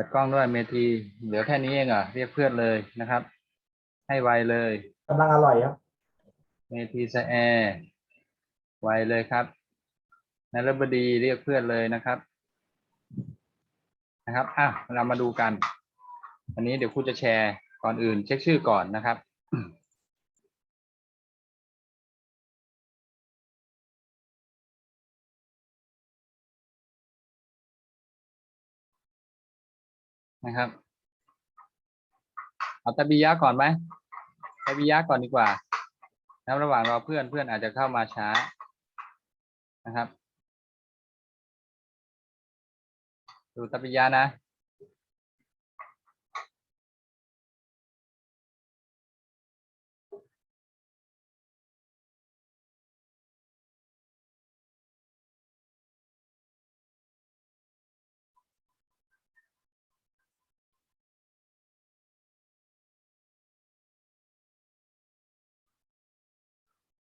ปิดกล้องด้วยเมทีเหลือแค่นี้เองเหรอเรียกเพื่อนเลยนะครับ ให้ไวเลยกำลังอร่อยครับเมทีสแอร์ไวเลยครับนรบดีเรียกเพื่อนเลยนะครับ นะครับอะเรามาดูกัน อันนี้เดี๋ยวครูจะแชร์ก่อนอื่น เช็คชื่อก่อนนะครับ นะครับเอาตะบียะก่อนไหมตะบียะก่อนดีกว่าแล้วระหว่างรอเพื่อนเพื่อนอาจจะเข้ามาช้านะครับ ดูตะบียะนะ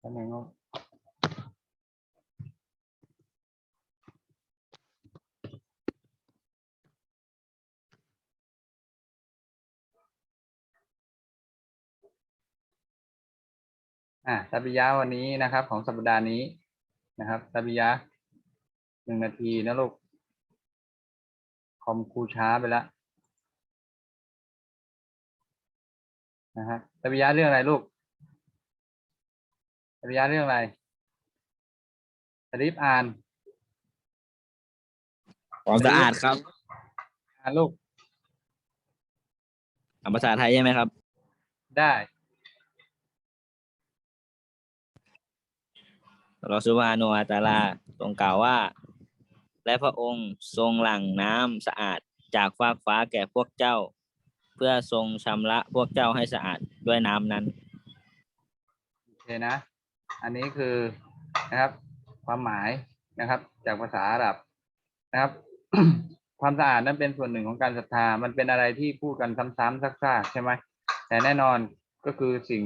แป๊บนึงอะตาบิยะวันนี้นะครับ ของสัปดาห์นี้นะครับตาบิยะหนึ่งนาทีนะลูก คอมครูช้าไปแล้วนะฮะตาบิยะเรื่องอะไรลูก ปริญญาเรื่องอะไรสลิปอ่านความสะอาดครับอ่านลูกอ่านภาษาไทยใช่ไหมครับ ได้เราสุวาโนอาตาลาทรงกล่าวว่า และพระองค์ทรงหลั่งน้ำสะอาดจากฟากฟ้าแก่พวกเจ้า เพื่อทรงชำระพวกเจ้าให้สะอาดด้วยน้ำนั้น โอเคนะ อันนี้คือนะครับ ความหมายนะครับ จากภาษาอาหรับนะครับ ความสะอาดนั้นเป็นส่วนหนึ่งของการศรัทธา มันเป็นอะไรที่พูดกันซ้ำๆซักๆใช่ไหมแต่แน่นอนก็คือสิ่ง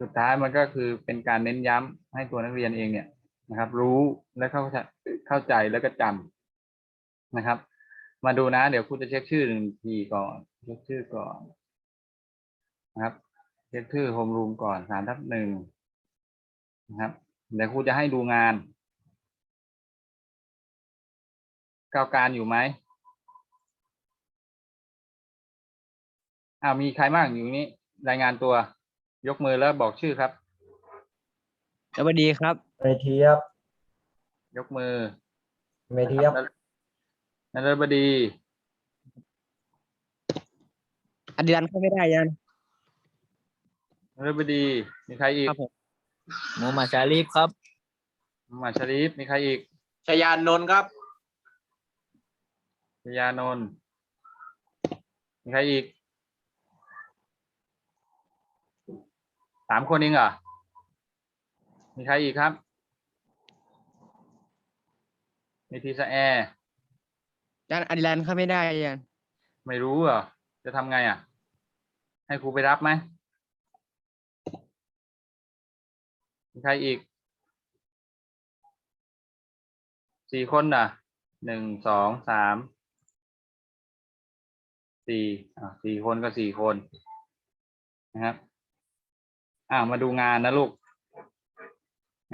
สุดท้ายมันก็คือเป็นการเน้นย้ำให้ตัวนักเรียนเองเนี่ยนะครับ รู้และเข้าเข้าใจแล้วก็จำนะครับ มาดูนะ เดี๋ยวครูจะเช็คชื่อหนึ่งทีก่อนเช็คชื่อก่อนนะครับเช็คชื่อโฮมรูมก่อนสามทับหนึ่ง นะครับเดี๋ยวครูจะให้ดูงาน ก้าวการอยู่ไหมอ้าวมีใครบ้างอยู่นี้ รายงานตัวยกมือแล้วบอกชื่อครับ สวัสดีครับ เมทีครับยกมือเมทีครับนรบดีอดีรันเข้าไม่ได้ยันนรบดีมีใครอีกครับผม โมมาชาลีฟครับหมาชรีฟมีใครอีกชยานนท์ครับ ชยานนท์มีใครอีกสามคนเองเหรอมีใครอีกครับ มีทีสแอร์ยันอดิลันเข้าไม่ได้ยันไม่รู้เหรอจะทำไงอะ ให้ครูไปรับไหม ใครอีกสี่คนน่ะหนึ่งสองสามสี่อ่าสี่คนก็สี่คนนะครับอ่ามาดูงานนะลูก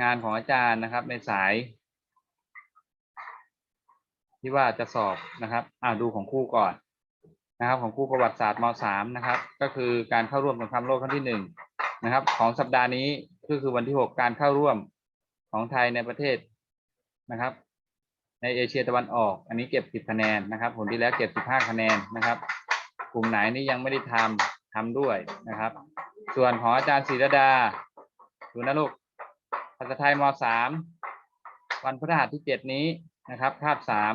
งานของอาจารย์นะครับ ในสาย ที่ว่าจะสอบนะครับอ่าดูของครูก่อนนะครับ ของครูประวัติศาสตร์มสามนะครับ ก็คือการเข้าร่วมสงครามโลกครั้งที่หนึ่งนะครับ ของสัปดาห์นี้ ก็คือวันที่หกการเข้าร่วมของไทยในประเทศนะครับ ในเอเชียตะวันออก อันนี้เก็บสิบคะแนนนะครับ ผลที่แล้วเก็บสิบห้าคะแนนนะครับ กลุ่มไหนนี่ยังไม่ได้ทำทำด้วยนะครับ ส่วนของอาจารย์ศิรดาดูนะลูกภาษาไทยมสามวันพฤหัสที่เจ็ดนี้นะครับคาบสาม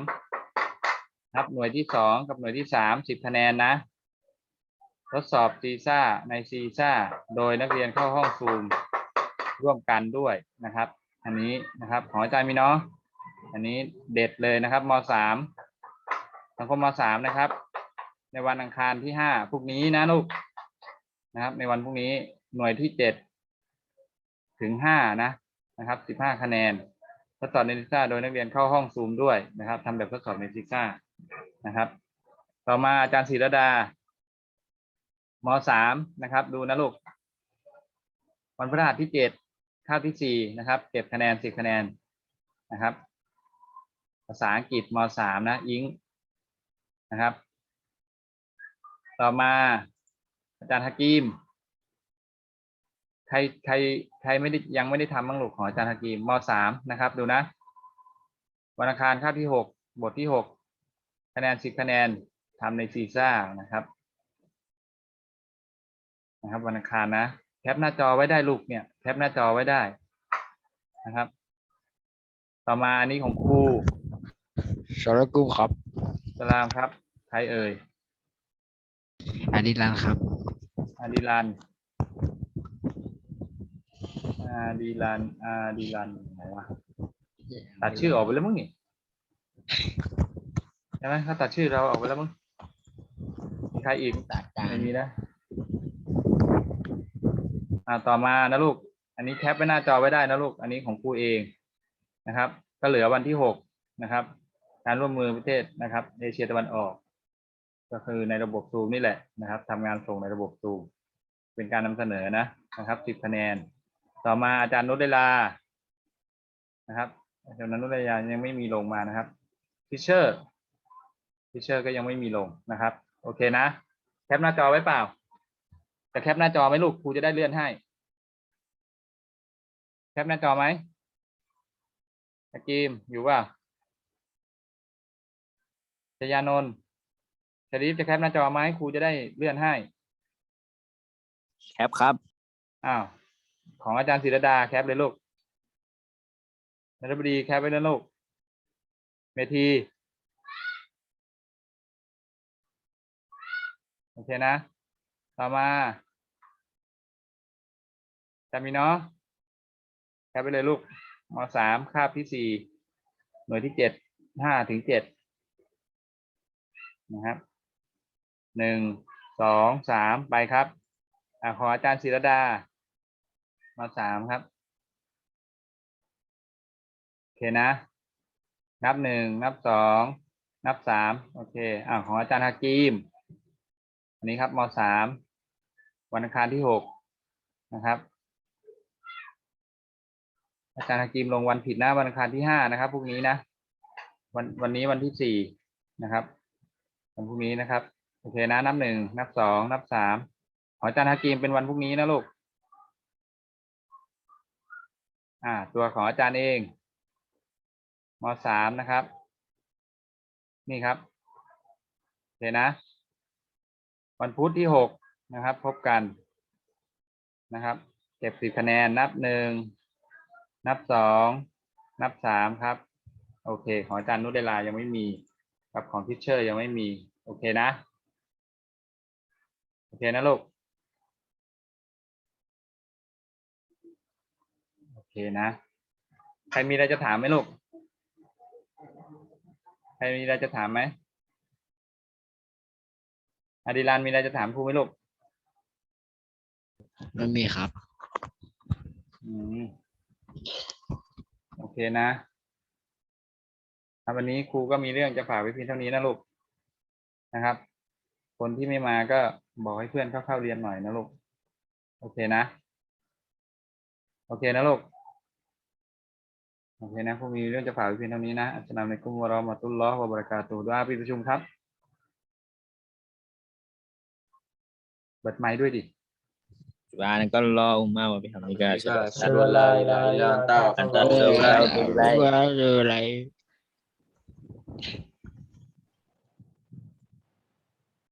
ครับหน่วยที่สองกับหน่วยที่สามสิบคะแนนนะทดสอบซีซ่าในซีซ่าโดยนักเรียนเข้าห้องซูม ร่วมกันด้วยนะครับ อันนี้นะครับของอาจารย์มีเนาะอันนี้เด็ดเลยนะครับมสามสังคมมสามนะครับ ในวันอังคารที่ห้าพรุ่งนี้นะลูกนะครับ ในวันพรุ่งนี้หน่วยที่เจ็ดถึงห้านะนะครับสิบห้าคะแนนทดสอบในซิซ่าโดยนักเรียนเข้าห้องซูมด้วยนะครับทำแบบทดสอบในซิซ่านะครับ ต่อมาอาจารย์ศิรดามสามนะครับ ดูนะลูกวันพฤหัสที่เจ็ด คาบที่สี่นะครับเก็บคะแนนสิบคะแนนนะครับ ภาษาอังกฤษมสามนะอิงนะครับ ต่อมาอาจารย์ฮากีมใครใครใครไม่ได้ยังไม่ได้ทำบ้างลูกของอาจารย์ฮากีมมสามนะครับ ดูนะวันอังคารคาบที่หกบทที่หกคะแนนสิบคะแนนทำในซีซ่านะครับนะครับวันอังคารนะ แคปหน้าจอไว้ได้ลูกเนี่ยแคปหน้าจอไว้ได้นะครับ ต่อมาอันนี้ของครูสรกุมครับ สลามครับใครเอ่ยอาดิลันครับอาดิลันอาดิลันอาดิลันไหนวะตัดชื่อออกไปแล้วมั้งนี่ใช่ไหมเขาตัดชื่อเราออกไปแล้วมั้งมีใครอีกตัดการไม่มีนะ อ่าต่อมานะลูก อันนี้แคปไว้หน้าจอไว้ได้นะลูก อันนี้ของครูเองนะครับ ก็เหลือวันที่หกนะครับ การร่วมมือประเทศนะครับ เอเชียตะวันออก ก็คือในระบบซูมนี่แหละนะครับทำงานส่งในระบบซูมเป็นการนำเสนอนะนะครับสิบคะแนน ต่อมาอาจารย์นุชเดลานะครับอาจารย์นุชเดลายังไม่มีลงมานะครับทิเชอร์ทิเชอร์ก็ยังไม่มีลงนะครับ โอเคนะ แคปหน้าจอไว้เปล่า จะแคปหน้าจอไหมลูกครูจะได้เลื่อนให้ แคปหน้าจอไหมตะกีมอยู่ป่ะชยานนท์ชลิฟจะแคปหน้าจอไหมครูจะได้เลื่อนให้ แคปครับอ้าวของอาจารย์ศิรดาแคปเลยลูกนรบดีแคปไว้แล้วลูกเมทีโอเคนะ ต่อมาจำมีเนาะแคปไปเลยลูกมสามคาบที่สี่หน่วยที่เจ็ดห้าถึงเจ็ดนะครับหนึ่งสองสามไปครับอขออาจารย์ศิรดา มาสามครับ โอเคนะ นับหนึ่งนับสองนับสามโอเคอ่าของอาจารย์ฮากีม อันนี้ครับมสาม วันอังคารที่หกนะครับ อาจารย์ฮากีมลงวันผิดหนะวันอังคารที่ห้านะครับพรุ่งนี้นะ วันวันนี้วันที่สี่นะครับวันพรุ่งนี้นะครับโอเคนะนับหนึ่งนับสองนับสามขออาจารย์ฮากีมเป็นวันพรุ่งนี้นะลูกอ่า ตัวของอาจารย์เองมสามนะครับ นี่ครับโอเคนะ วันพุธที่หก นะครับ พบกันนะครับ เก็บสิบคะแนนนับหนึ่งนับสองนับสามครับ โอเค ของอาจารย์นุเดลายังไม่มีกับของทิชเชอร์ยังไม่มี โอเคนะ โอเคนะลูกโอเคนะ ใครมีอะไรจะถามไหมลูก ใครมีอะไรจะถามไหมอดิลานมีอะไรจะถามครูไหมลูก ไม่มีครับ อืมโอเคนะครับวันนี้ครูก็มีเรื่องจะฝากไว้เพียงเท่านี้นะลูกนะครับ คนที่ไม่มาก็บอกให้เพื่อนเข้าเข้าเรียนหน่อยนะลูกโอเคนะ โอเคนะลูกโอเคนะครูมีเรื่องจะฝากไว้เพียงเท่านี้นะอัสสลามุอะลัยกุมวะเราะมะตุลลอฮ์วะบะเราะกาตุฮ์ด้วยปิดประชุมครับเปิดไมค์ด้วยดิ Subhanakallahumma wa bihamdika asyhadu an la ilaha illa anta astaghfiruka wa atubu ilaik.